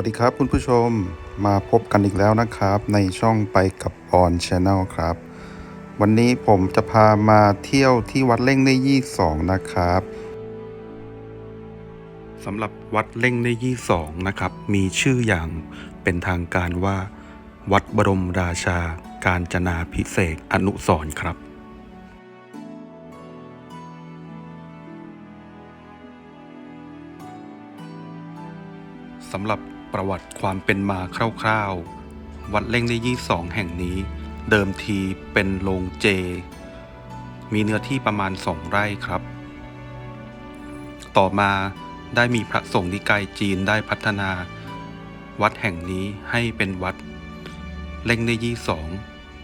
วัสดีครับคุณผู้ชมมาพบกันอีกแล้วนะครับ ในช่องไปกับออนชาแนลครับ วันนี้ผมจะพามาเที่ยวที่วัดเล่งในยี่สองนะครับสำหรับวัดเล่งในยี่สองนะครับ มีชื่ออย่างเป็นทางการว่า วัดบรมราชาการจนาพิเศษอนุสรครับสำหรับ ประวัติความเป็นมาคร่าวๆ วัดเล่งในยี่สองแห่งนี้ เดิมทีเป็นโรงเจ มีเนื้อที่ประมาณสองไร่ครับ ต่อมาได้มีพระสงฆ์นิกายจีนได้พัฒนา วัดแห่งนี้ให้เป็นวัดเล่งในยี่สอง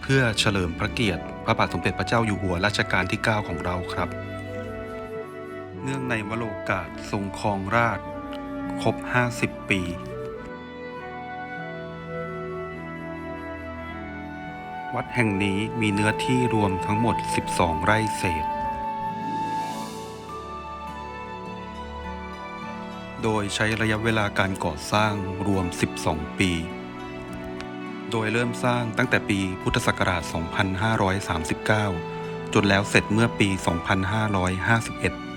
เพื่อเฉลิมพระเกียรติ พระบาทสมเด็จพระเจ้าอยู่หัวรัชกาลที่ 9 ของเราครับ เนื่องในวโรกาสทรงครองราชครบ 50 ปี วัดแห่งนี้มีเนื้อที่รวมทั้งหมด 12 ไร่เศษ โดยใช้ระยะเวลาการก่อสร้างรวม 12 ปี โดยเริ่มสร้างตั้งแต่ปีพุทธศักราช 2539 จนแล้วเสร็จเมื่อปี 2551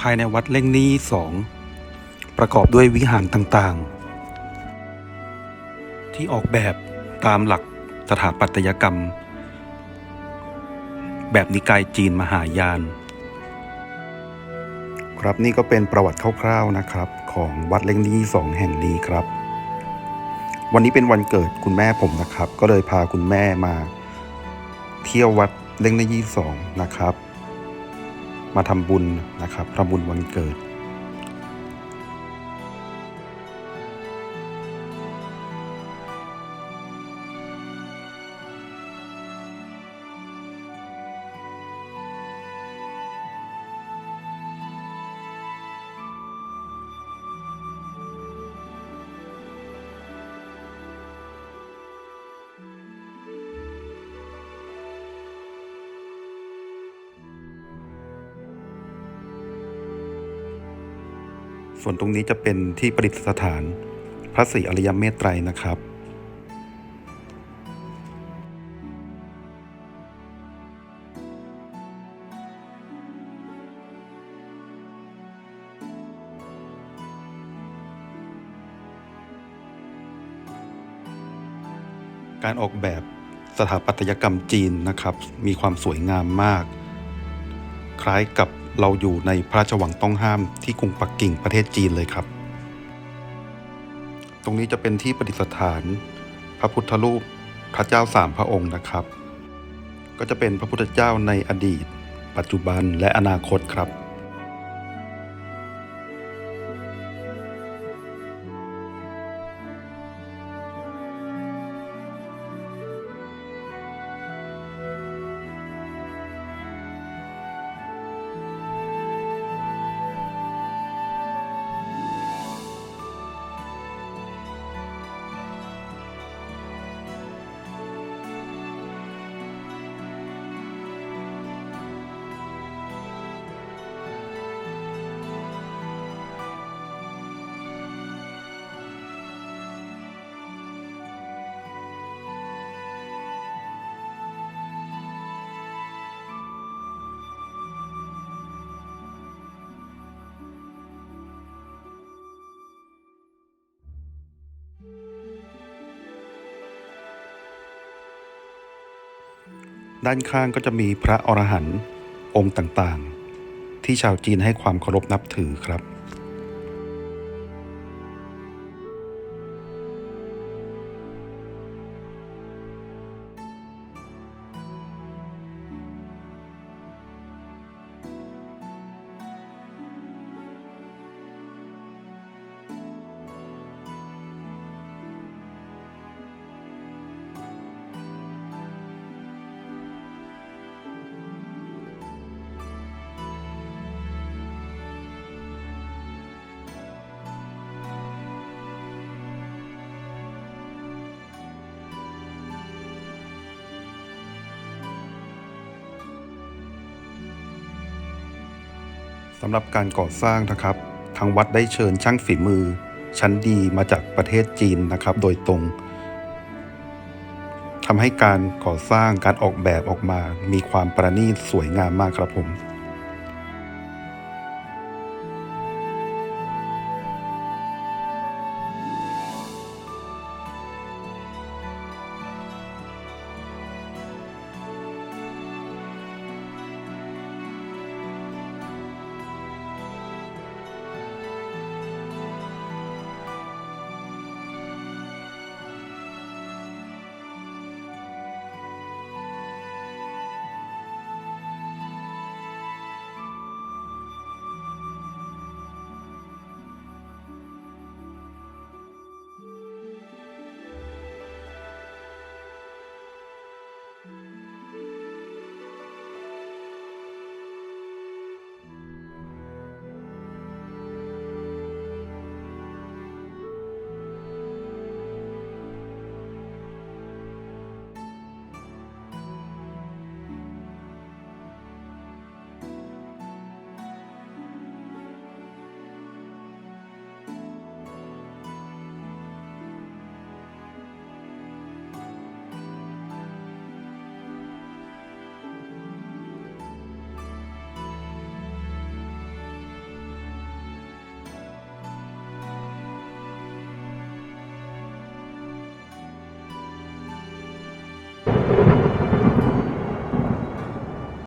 ภายในวัดเล่งนี้สองประกอบด้วยวิหารต่างๆ ที่ออกแบบตามหลักสถาปัตยกรรม แบบนิกายจีนมหายาน ครับนี่ก็เป็นประวัติคร่าวๆนะครับ ของวัดเล่งนี้สองแห่งนี้ครับ วันนี้เป็นวันเกิดคุณแม่ผมนะครับ ก็เลยพาคุณแม่มา เที่ยววัดเล่งนยี่สองนะครับ มาทำบุญนะครับทำบุญวันเกิด ส่วนตรงนี้จะเป็นที่ประดิษฐาน พระศรีอริยเมตไตรนะครับการออกแบบสถาปัตยกรรมจีนนะครับ มีความสวยงามมาก คล้ายกับ เราอยู่ในพระราชวังต้องห้ามที่กรุงปักกิ่งประเทศจีนเลยครับ ตรงนี้จะเป็นที่ประดิษฐาน พระพุทธรูปพระเจ้าสามพระองค์นะครับ ก็จะเป็นพระพุทธเจ้าในอดีต ปัจจุบันและอนาคตครับ ด้านข้างก็จะมีพระอรหันต์องค์ต่างๆ ที่ชาวจีนให้ความเคารพนับถือครับ สำหรับการก่อสร้างนะครับ ทางวัดได้เชิญช่างฝีมือ ชั้นดีมาจากประเทศจีนนะครับ โดยตรงทำให้การก่อสร้างการออกแบบออกมา มีความประณีตสวยงามมากครับผม